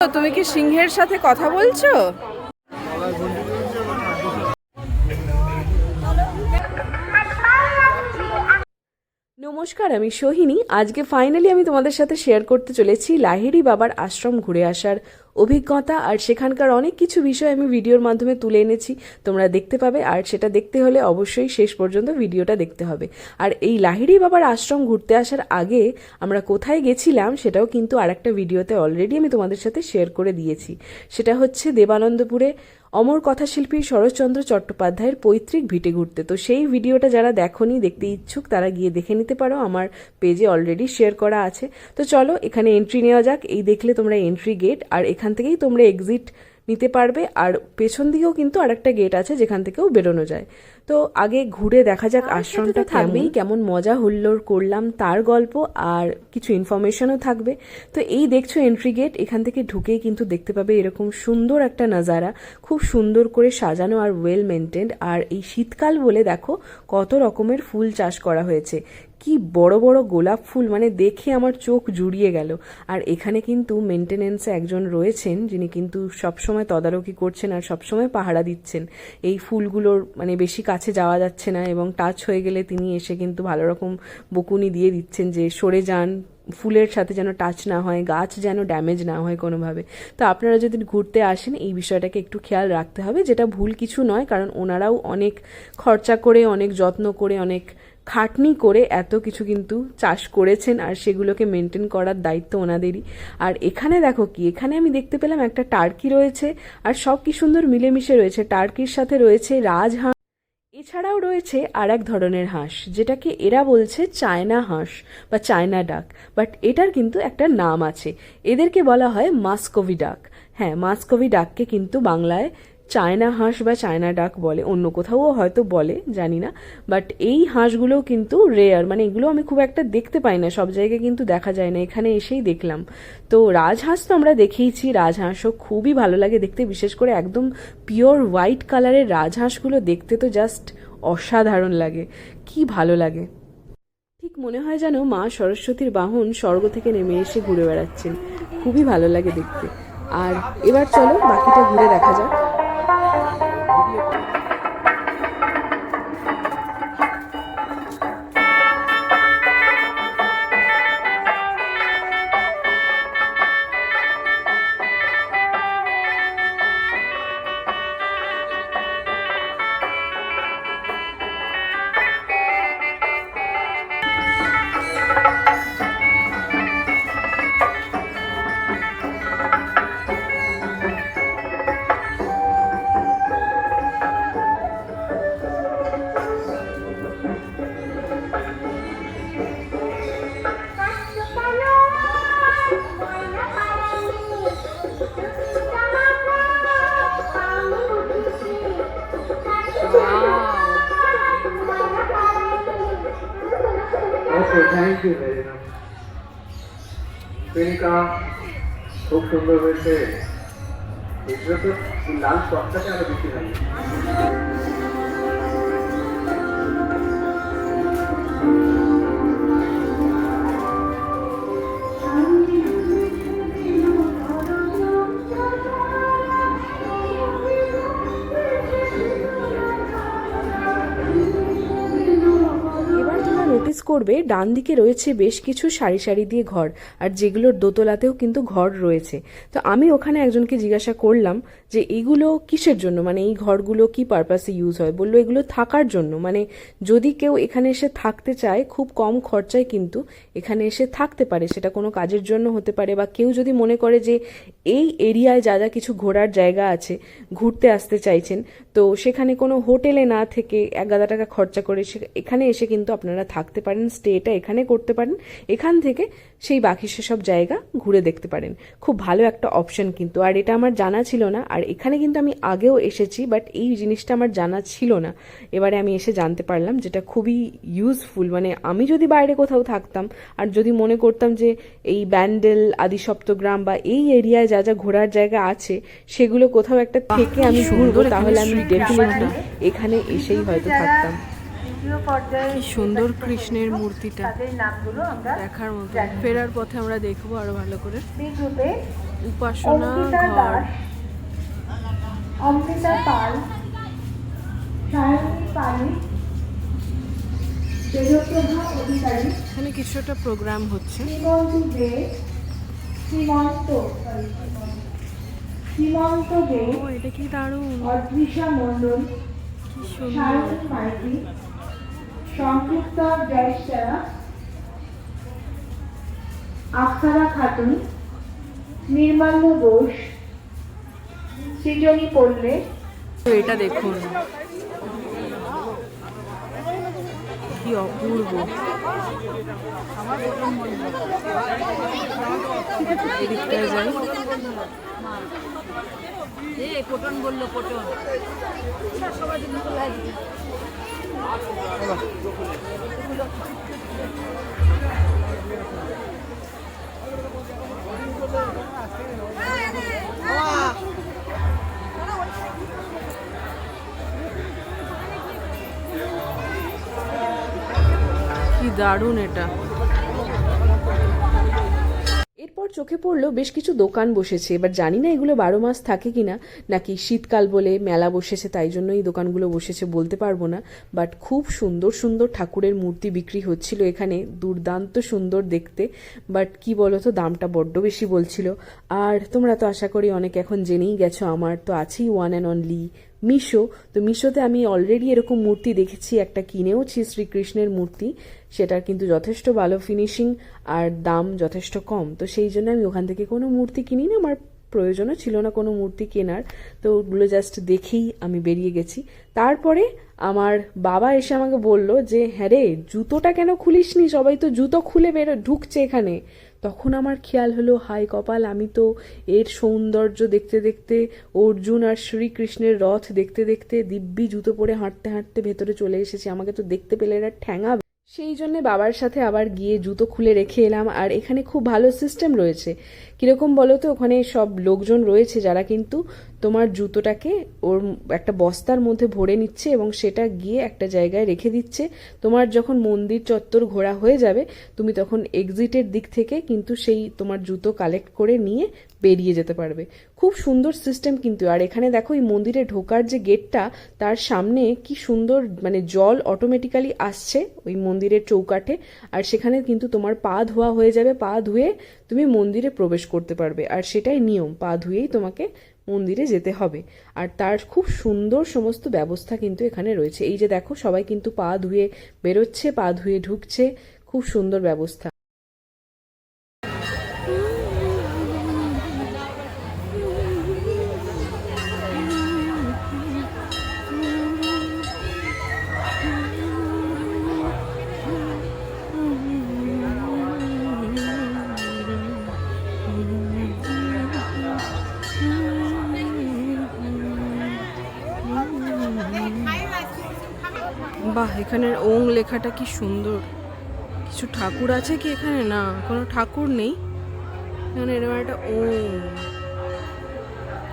তুমি কি সিংহের সাথে কথা বলছো? নমস্কার, আমি সোহিনী। আজকে ফাইনালি আমি তোমাদের সাথে শেয়ার করতে চলেছি লাহিড়ি বাবার আশ্রম ঘুরে আসার অভিজ্ঞতা আর সেখানকার অনেক কিছু বিষয় আমি ভিডিওর মাধ্যমে তুলে এনেছি। তোমরা দেখতে পাবে আর সেটা দেখতে হলে অবশ্যই শেষ পর্যন্ত ভিডিওটা দেখতে হবে। আর এই লাহিড়ি বাবার আশ্রম ঘুরতে আসার আগে আমরা কোথায় গেছিলাম সেটাও কিন্তু আর একটা ভিডিওতে অলরেডি আমি তোমাদের সাথে শেয়ার করে দিয়েছি। সেটা হচ্ছে দেবানন্দপুরে অমর কথাশিল্পী শরৎচন্দ্র চট্টোপাধ্যায়ের পৈতৃক ভিটে ঘুরতে। তো সেই ভিডিওটা যারা দেখনি, দেখতে ইচ্ছুক, তারা গিয়ে দেখে নিতে পারো। আমার পেজে অলরেডি শেয়ার করা আছে। তো চলো এখানে এন্ট্রি নেওয়া যাক। এই দেখলে তোমরা এন্ট্রি গেট আর এখান থেকেই তোমরা এক্সিট নিতে পারবে। আর পেছন দিকেও কিন্তু আরেকটা গেট আছে যেখান থেকেও বেরোনো যায়। তো আগে ঘুরে দেখা যাক আশ্রমটা থাকবেই কেমন মজা হুল্লোড় করলাম তার গল্প আর কিছু ইনফরমেশনও থাকবে। তো এই দেখছ এন্ট্রি গেট এখান থেকে ঢুকেই কিন্তু দেখতে পাবে এরকম সুন্দর একটা নাজারা খুব সুন্দর করে সাজানো আর ওয়েল মেনটেন্ড আর এই শীতকাল বলে দেখো কত রকমের ফুল চাষ করা হয়েছে। কি বড় বড় গোলাপ ফুল মানে দেখে আমার চোখ জুড়িয়ে গেল। আর এখানে কিন্তু মেনটেনেন্সে একজন রয়েছেন, যিনি কিন্তু সবসময় তদারকি করছেন আর সবসময় পাহারা দিচ্ছেন। এই ফুলগুলোর মানে বেশি কাছে যাওয়া যাচ্ছে না এবং টাচ হয়ে গেলে তিনি এসে কিন্তু ভালো রকম বকুনি দিয়ে দিচ্ছেন যে সরে যান, ফুলের সাথে যেন টাচ না হয়, গাছ যেন ড্যামেজ না হয় কোনোভাবে। তো আপনারা যদি ঘুরতে আসেন, এই বিষয়টাকে একটু খেয়াল রাখতে হবে, যেটা ভুল কিছু নয়, কারণ ওনারাও অনেক খরচা করে, অনেক যত্ন করে, অনেক খাটনি করে এত কিছু কিন্তু চাষ করেছেন আর সেগুলোকে মেনটেন করার দায়িত্ব ওনাদেরই। আর এখানে দেখো কি, এখানে আমি দেখতে পেলাম একটা টার্কি রয়েছে আর সব কি সুন্দর মিলেমিশে রয়েছে। টার্কির সাথে রয়েছে রাজহাঁস এছাড়াও রয়েছে আর এক ধরনের হাঁস, যেটাকে এরা বলছে চায়না হাঁস বা চায়না ডাক। বাট এটার কিন্তু একটা নাম আছে। এদেরকে বলা হয় মাস্কোভি ডাক। হ্যাঁ মাস্কোভি ডাককে কিন্তু বাংলায় চায়না হাঁস বা চায়না ডাক বলে, অন্য কোথাও হয়তো বলে, জানি না। বাট এই হাঁসগুলোও কিন্তু রেয়ার মানে এগুলো আমি খুব একটা দেখতে পাই না, সব জায়গায় কিন্তু দেখা যায় না, এখানে এসেই দেখলাম। তো রাজহাঁস তো আমরা দেখেইছি, রাজহাঁসও খুবই ভালো লাগে দেখতে, বিশেষ করে একদম পিওর হোয়াইট কালারের রাজহাঁসগুলো দেখতে তো জাস্ট অসাধারণ লাগে, কি ভালো লাগে। ঠিক মনে হয় যেন মা সরস্বতীর বাহন স্বর্গ থেকে নেমে এসে ঘুরে বেড়াচ্ছেন, খুবই ভালো লাগে দেখতে। আর এবার চলো বাকিটা ঘুরে দেখা যাক। Thank you very much Priyanka খুব সুন্দর হয়েছে এগুলো তো এই লাল টকটাকে আরও বেশি ভালো করবে ডান দিকে রয়েছে বেশ কিছু সারি সারি দিয়ে ঘর, আর যেগুলোর দোতলাতেও কিন্তু ঘর রয়েছে। তো আমি ওখানে একজনকে জিজ্ঞাসা করলাম যে এইগুলো কিসের জন্য? মানে এই ঘরগুলো কি পারপাসে ইউজ হয়? বলল, এগুলো থাকার জন্য। মানে যদি কেউ এখানে এসে থাকতে চায়, খুব কম খরচায় কিন্তু এখানে এসে থাকতে পারে। সেটা কোনো কাজের জন্য হতে পারে বা কেউ যদি মনে করে যে এই এরিয়ায় যা যা কিছু ঘোরার জায়গা আছে, ঘুরতে আসতে চাইছেন, তো সেখানে কোনো হোটেলে না থেকে এক গাদা টাকা খরচা করে এখানে এসে কিন্তু আপনারা থাকতে পারেন, স্টেটা এখানে করতে পারেন, এখান থেকে সেই বাকি সেসব জায়গা ঘুরে দেখতে পারেন। খুব ভালো একটা অপশন কিন্তু, আর এটা আমার জানা ছিল না, আর এখানে কিন্তু আমি আগেও এসেছি বাট এই জিনিসটা আমার জানা ছিল না। এবারে আমি এসে জানতে পারলাম যেটা খুবই ইউজফুল মানে আমি যদি বাইরে কোথাও থাকতাম, আর যদি মনে করতাম যে এই ব্যান্ডেল আদি সপ্তগ্রাম বা এই এরিয়ায় যা যা ঘোরার জায়গা আছে সেগুলো কোথাও একটা থেকে আমি ঘুরবো তাহলে আমি ডেফিনেটলি এখানে এসেই হয়তো থাকতাম। কি সুন্দর কৃষ্ণের মূর্তিটা। দেখার মতো। ফেরার পথে আমরা দেখব আরও ভালো করে। উপাসনা ঘর। অমৃতা পাল এখানে কিছু একটা প্রোগ্রাম হচ্ছে শ্রীমন্ত শ্রীমন্ত দে এটা কি দারুণ। অদৃশা মণ্ডল সুন্দর। মাইতি সংযুক্ত জয়সারা আখতারা খাতুন নির্মাল্য ঘোষ সৃজনী পল্লে। এটা দেখুন। কি অপূর্ব। এদিকটায় যাই। পটন বলল পটন। কি দারুণ এটা। এরপর চোখে পড়ল বেশ কিছু দোকান বসেছে, এবার জানি না এগুলো বারো মাস থাকে কিনা, নাকি শীতকাল বলে মেলা বসেছে, তাই জন্য এই দোকানগুলো বসেছে বলতে পারব না বাট খুব সুন্দর সুন্দর ঠাকুরের মূর্তি বিক্রি হচ্ছিল এখানে, দুর্দান্ত সুন্দর দেখতে বাট কি বলো তো দামটা বড্ড বেশি বলছিল। আর তোমরা তো আশা করি অনেক এখন জেনেই গেছো, আমার তো আছেই ওয়ান অ্যান্ড অনলি মিশো, তো মিশোতে আমি অলরেডি এরকম মূর্তি দেখেছি, একটা কিনেওছি শ্রীকৃষ্ণের মূর্তি, সেটার কিন্তু যথেষ্ট ভালো ফিনিশিং আর দাম যথেষ্ট কম, তো সেই জন্য আমি ওখান থেকে কোনো মূর্তি কিনি না আমার প্রয়োজনও ছিল না কোনো মূর্তি কেনার, তো ওগুলো জাস্ট দেখেই আমি বেরিয়ে গেছি। তারপরে আমার বাবা এসে আমাকে বলল যে হ্যাঁ রে, জুতোটা কেন খুলিসনি? সবাই তো জুতো খুলে বেরো, ঢুকছে এখানে। তখন আমার খেয়াল হলো হাই কপাল, আমি তো এর সৌন্দর্য দেখতে দেখতে, অর্জুন আর শ্রীকৃষ্ণের রথ দেখতে দেখতে দিব্যি জুতো পরে হাঁটতে হাঁটতে ভেতরে চলে এসেছি। আমাকে তো দেখতে পেলে এরা ঠ্যাঙা। সেই জন্যে বাবার সাথে আবার গিয়ে জুতো খুলে রেখে এলাম। আর এখানে খুব ভালো সিস্টেম রয়েছে। কীরকম বলো তো ওখানে সব লোকজন রয়েছে যারা কিন্তু তোমার জুতোটাকে ওর একটা বস্তার মধ্যে ভরে নিচ্ছে এবং সেটা গিয়ে একটা জায়গায় রেখে দিচ্ছে। তোমার যখন মন্দির চত্বর ঘোরা হয়ে যাবে, তুমি তখন এক্সিটের দিক থেকে কিন্তু সেই তোমার জুতো কালেক্ট করে নিয়ে বেরিয়ে যেতে পারবে। খুব সুন্দর সিস্টেম কিন্তু। আর এখানে দেখো, এই মন্দিরে ঢোকার যে গেটটা তার সামনে কি সুন্দর মানে জল অটোমেটিক্যালি আসছে ওই মন্দিরের চৌকাঠে। আর সেখানে কিন্তু তোমার পা ধোয়া হয়ে যাবে, পা ধুয়ে তুমি মন্দিরে প্রবেশ করতে পারবে। আর সেটাই নিয়ম, পা ধুয়েই তোমাকে মন্দিরে যেতে হবে। আর তার খুব সুন্দর সমস্ত ব্যবস্থা কিন্তু এখানে রয়েছে। এই যে দেখো, সবাই কিন্তু পা ধুয়ে বেরোচ্ছে, পা ধুয়ে ঢুকছে। খুব সুন্দর ব্যবস্থা। বাহ, এখানের ওং লেখাটা কি সুন্দর। কিছু ঠাকুর আছে কি এখানে? না, কোনো ঠাকুর নেই। এখানে এরকম একটা ওং।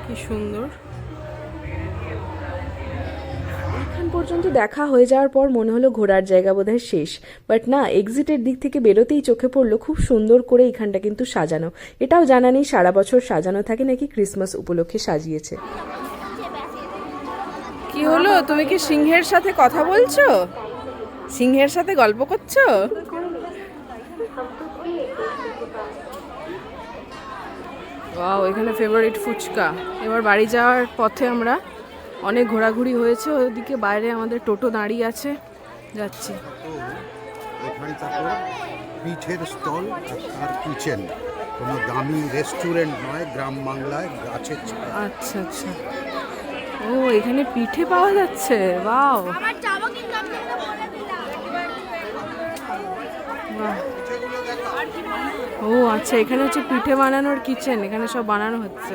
কি সুন্দর। পর্যন্ত দেখা হয়ে যাওয়ার পর মনে হলো ঘোরার জায়গা বোধহয় শেষ। বাট না এক্সিটের দিক থেকে বেরোতেই চোখে পড়ল খুব সুন্দর করে এখানটা কিন্তু সাজানো। এটাও জানা নেই সারা বছর সাজানো থাকে নাকি ক্রিসমাস উপলক্ষে সাজিয়েছে। কি হলো? তুমি কি সিংহের সাথে কথা বলছো? সিংহের সাথে গল্প করছ? ওয়াও এখানে ফেভারিট ফুচকা। এবার বাড়ি যাওয়ার পথে আমরা অনেক ঘোরাঘুরি হয়েছে। ওদিকে বাইরে আমাদের টোটো দাঁড়িয়ে আছে। যাচ্ছি। পিঠের স্টল আর কিচেন। কোনো দামি রেস্টুরেন্ট নয় গ্রাম বাংলায় গাছের আচ্ছা আচ্ছা। ও এখানে পিঠে পাওয়া যাচ্ছে বাও। ও আচ্ছা এখানে হচ্ছে পিঠে বানানোর কিচেন এখানে সব বানানো হচ্ছে।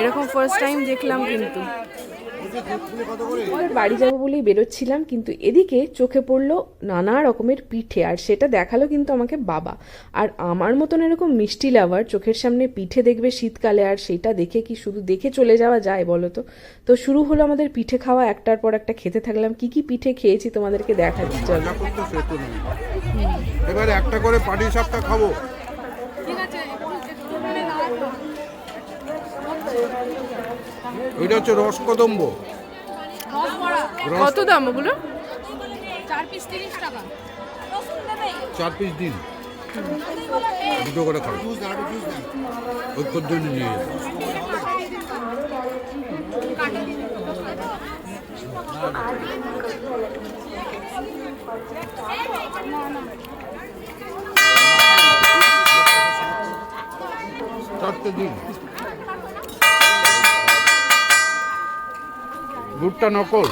এরকম ফার্স্ট টাইম দেখলাম কিন্তু। বাড়ি যাব বলেই বেরোচ্ছিলাম কিন্তু এদিকে চোখে পড়ল নানা রকমের পিঠে আর সেটা দেখাল কিন্তু আমাকে বাবা। আর আমার মতন এরকম মিষ্টি লাভার চোখের সামনে পিঠে দেখবে শীতকালে আর সেটা দেখে কি শুধু দেখে চলে যাওয়া যায় বলো তো? তো শুরু হলো আমাদের পিঠে খাওয়া একটার পর একটা খেতে থাকলাম। কি কি পিঠে খেয়েছি তোমাদেরকে দেখাচ্ছি চলো। এবারে একটা করে পাটি সাপটা খাব। এটা হচ্ছে রসকদম্ব। রস কত দাম ওগুলো? চার পিস তিরিশ টাকা। চার পিস দিন। দুটো করে খাব। ঐক্যর জন্য নিয়ে চারটে দিন। দুধটা নকল।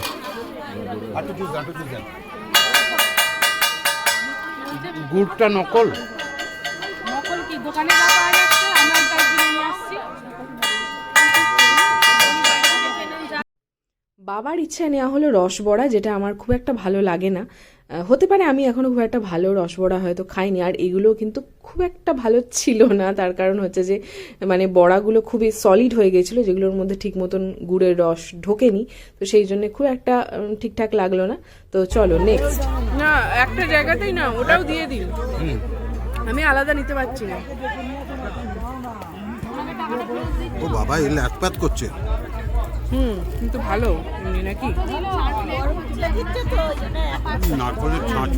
গুড়টা নকল? নকল কি? দোকানে যা পাওয়া যাচ্ছে আমরা কিনে নিয়ে আসছি বাবার ইচ্ছায় নেওয়া হলো রসবড়া যেটা আমার খুব একটা ভালো লাগে না। হতে পারে আমি এখনও খুব একটা ভালো রসবড়া হয়তো খাইনি আর এগুলো কিন্তু খুব একটা ভালো ছিল না। তার কারণ হচ্ছে যে মানে বড়াগুলো খুবই সলিড হয়ে গেছিল যেগুলোর মধ্যে ঠিক মতন গুড়ের রস ঢোকেনি। তো সেই জন্য খুব একটা ঠিকঠাক লাগল না। তো চলো নেক্সট না একটা জায়গাতেই না ওটাও দিয়ে দিন। আমি আলাদা নিতে পারছি না। ও বাবা এ ল্যাথপ্যাথ করছে। হুম কিন্তু ভালো এমনি নাকি? নারকলের ছাঁচ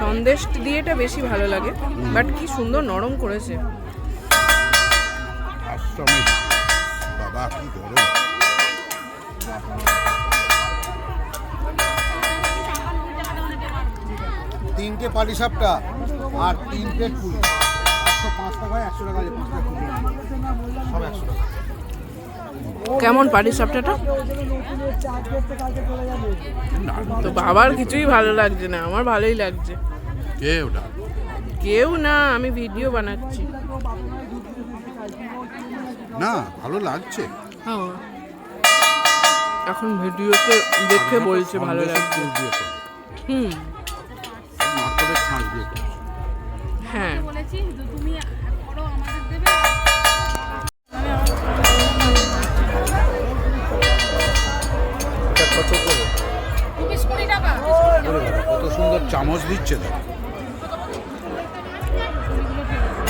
সন্দেশ দিয়েটা বেশি ভালো লাগে বাট কি সুন্দর নরম করেছে। বাবা কি গরম। তিনটে পাটি সাপটা আর তিন প্লেট পুরি একশো পাঁচ টাকায় একশো টাকা পাঁচ প্লেট সব একশো টাকা। কেমন পাটি সাপটাটা তো বাবার কিছুই ভালো লাগছে না আমার ভালোই লাগছে। কে ওটা কেউ না আমি ভিডিও বানাচ্ছি। না ভালো লাগছে। হ্যাঁ। এখন ভিডিওতে দেখে বলছে ভালো লাগছে। হুম। হ্যাঁ। চামচ দিচ্ছে না।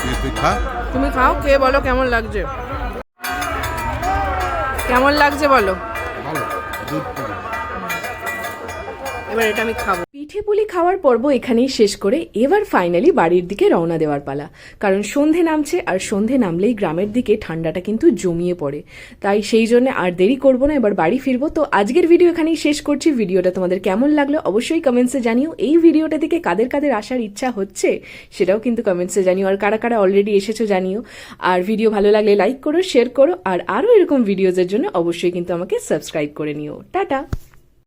তুই তুই খা? তুমি খাও খেয়ে বলো কেমন লাগছে। কেমন লাগছে বলো। ভালো দুধ এবার এটা আমি খাব। পিঠে পুলি খাওয়ার পর্ব এখানেই শেষ করে এবার ফাইনালি বাড়ির দিকে রওনা দেওয়ার পালা। কারণ সন্ধে নামছে আর সন্ধে নামলেই গ্রামের দিকে ঠান্ডাটা কিন্তু জমিয়ে পড়ে। তাই সেই জন্য আর দেরি করব না, এবার বাড়ি ফিরবো। তো আজকের ভিডিও এখানেই শেষ করছি। ভিডিওটা তোমাদের কেমন লাগল অবশ্যই কমেন্টসে জানিও। এই ভিডিওটা থেকে কাদের কাদের আসার ইচ্ছা হচ্ছে সেটাও কিন্তু কমেন্টসে জানিও। আর কারা কারা অলরেডি এসেছ জানিও। আর ভিডিও ভালো লাগলে লাইক করো শেয়ার করো। আর আরও এরকম ভিডিওজের জন্য অবশ্যই কিন্তু আমাকে সাবস্ক্রাইব করে নিও। টাটা!